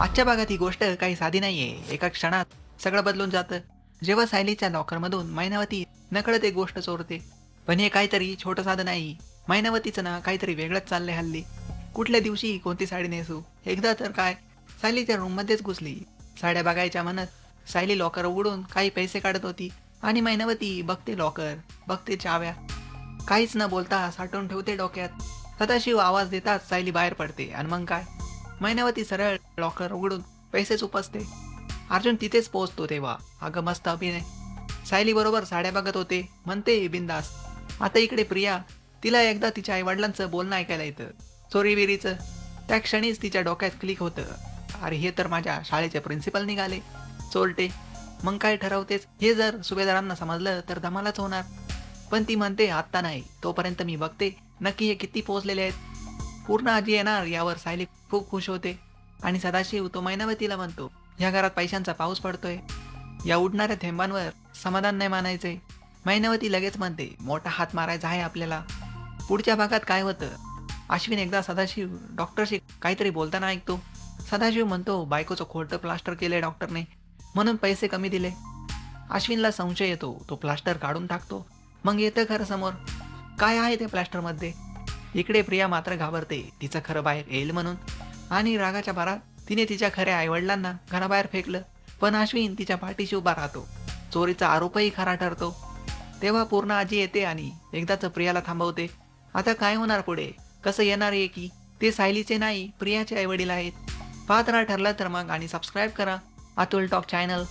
आजच्या भागात ही गोष्ट काही साधी नाहीये. एका क्षणात सगळं बदलून जातं. जेव्हा सायलीच्या लॉकरमधून मैनावती नकळत एक गोष्ट चोरते. पण हे काहीतरी छोटं साधं नाही मैनावतीचं ना काहीतरी वेगळंच चाललंय हल्ली. कुठल्या दिवशी कोणती साडी नेसू? एकदा तर काय? सायलीच्या रूममध्येच घुसली. साड्या बघायच्या म्हणत सायली लॉकर उघडून काही पैसे काढत होती. आणि मैनावती बघते लॉकर बघते चाव्या. काहीच न बोलता साठवून ठेवते डोक्यात. सदाशिव आवाज देताच सायली बाहेर पडते. आणि मग काय? मैनावती सरळ लॉकर उघडून पैसेच उपसते. अर्जुन तिथेच पोहोचतो तेव्हा. अगं मस्त अभिनय. सायली बरोबर साड्या बघत होते म्हणते बिंदास. आता इकडे प्रिया तिला एकदा तिच्या आईवडिलांचं बोलणं ऐकायला येतं. चोरी विरीचं. त्या क्षणीच तिच्या डोक्यात क्लिक होतं. अरे हे तर माझ्या शाळेचे प्रिन्सिपल निघाले. चोरटे. मग काय ठरवतेच हे जर सुभेदारांना समजलं तर धमालाच होणार. पण ती म्हणते आत्ता नाही. तोपर्यंत मी बघते. नक्की हे किती पोहोचलेले आहेत? पूर्ण आजी येणार यावर सायली खूप खुश होते. आणि सदाशिव तो मैनावतीला म्हणतो या घरात पैशांचा पाऊस पडतोय. या उडणाऱ्या थेंबांवर समाधान नाही मानायचे. मैनावती लगेच म्हणते मोठा हात मारायचा आहे आपल्याला. पुढच्या भागात काय होतं? अश्विन एकदा सदाशिव डॉक्टरशी काहीतरी बोलताना ऐकतो. सदाशिव म्हणतो बायकोचं खोटं प्लास्टर केलंय डॉक्टरने. म्हणून पैसे कमी दिले. अश्विनला संशय येतो तो प्लास्टर काढून टाकतो. मग येतं खरं समोर काय आहे ते प्लास्टरमध्ये? इकडे प्रिया मात्र घाबरते. तिचं खरं बाहेर येईल म्हणून. आणि रागाच्या भरात तिने तिच्या खऱ्या आईवडिलांना घराबाहेर फेकलं. पण अश्विन तिच्या पाठीशी उभा राहतो. चोरीचा आरोपही खरा ठरतो. तेव्हा पूर्ण आजी येते आणि एकदाच प्रियाला थांबवते. आता काय होणार पुढे? कसं येणार आहे की? ते सायलीचे नाही प्रियाचे आईवडील आहेत. पात्र ठरलं तर मग आणि सबस्क्राईब करा. Atul talk channel